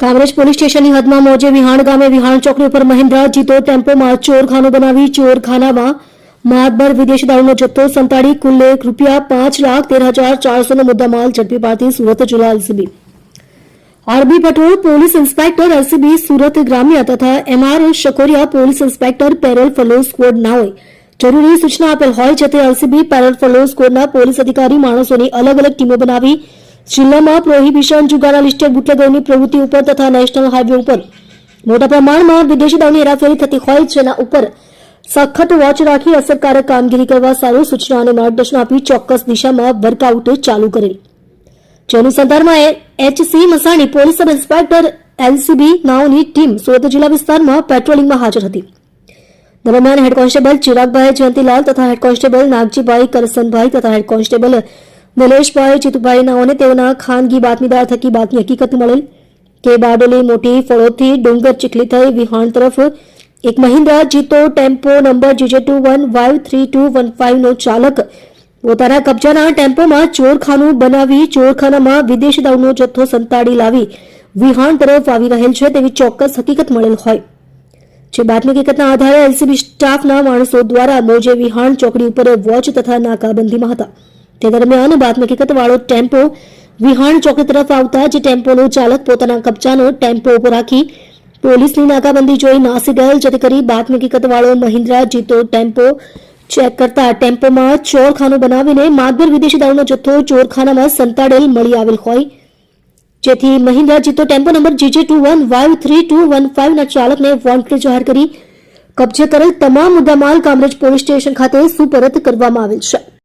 Kamrej police સ્ટેશનની હદમાં મોજે વિહાણ ગામે વિહાણ ચોકડી ઉપર મહિન્દ્રા જીતો ટેમ્પોમાં ચોરખાનું બનાવી ચોરખાનામાં માતબર વિદેશી દારૂનો જથ્થો સંતાડી કુલ રૂપિયા પાંચ લાખ તેર હજાર ચારસોનો મુદ્દામાલ ઝડપી પાડતી સુરત જિલ્લા LCB. RB Patol police inspector LCB Surat ગ્રામ્ય તથા MR Shakoriya police inspector parole furlough ના હોય. જરૂરી સૂચના આપેલ હોય છે તે એલસીબી પેરોલ ફલો સ્કવોડના પોલીસ અધિકારી માણસોની અલગ અલગ ટીમો બનાવી જિલ્લામાં પ્રોહિબિશન જુગારા લિસ્ટેડ બુટલેગરોની પ્રવૃત્તિ ઉપર તથા નેશનલ હાઈવે ઉપર મોટા પ્રમાણમાં વિદેશી દાવની હેરાફેરી થતી હોય જેના ઉપર સખત વોચ રાખી અસરકારક કામગીરી કરવા સારું સૂચના અને માર્ગદર્શન આપી ચોક્કસ દિશામાં વર્કઆઉટ ચાલુ કરેલ. જે અનુસંધાનમાં H C Masani police sub inspector LCB નાઓની team Surat જિલ્લા વિસ્તારમાં પેટ્રોલિંગમાં હાજર હતી. દરમિયાન હેડ કોન્સ્ટેબલ ચિરાગભાઈ જયંતિલાલ તથા હેડ કોન્સ્ટેબલ નાગજીભાઈ કરસનભાઈ તથા હેડ કોન્સ્ટેબલ નિલેશભાઈ જીતુભાઈ નાઓને તેઓના ખાનગી બાતમીદાર થકી બાતમી હકીકત મળેલ. કે બારડોલી મોટી ફળોથી ડુંગર ચીખલી થઈ વિહાણ તરફ. એક Mahindra Jeeto tempo number GJ two one five three two one ફાઇવનો ચાલક. પોતાના કબજાના ટેમ્પોમાં ચોરખાનું બનાવી ચોરખાનામાં વિદેશી દારૂનો જથ્થો સંતાડી લાવી વિહાણ તરફ આવી રહેલ છે તેવી ચોક્કસ હકીકત મળેલ હોય. જે બાતમી હકીકતના આધારે એલસીબી સ્ટાફના માણસો દ્વારા મોજે વિહાણ ચોકડી ઉપર વોચ તથા નાકાબંધીમાં હતા. તે દરમિયાન બાતમી હકીકતવાળો ટેમ્પો વિહાણ ચોકી તરફ આવતા જે ટેમ્પોનો ચાલક પોતાના કબજાનો ટેમ્પો ઉપર રાખી પોલીસની નાકાબંધી જોઈ નાસી ગયેલ, જેથી કરી બાતમી હકીકતવાળો મહિન્દ્રા જીતો ટેમ્પો ચેક કરતા ટેમ્પોમાં ચોરખાનું બનાવીને માતબર વિદેશી દારૂનો જથ્થો ચોરખાનામાં સંતાડેલ મળી આવેલ હોય. જેથી Mahindra Jeeto tempo number GJ two one five three two one ફાઇવના ચાલકને વોન્ટેડ જાહેર કરી કબજે કરેલ તમામ મુદ્દામાલ કામરેજ પોલીસ સ્ટેશન ખાતે સુપરત કરવામાં આવેલ છે.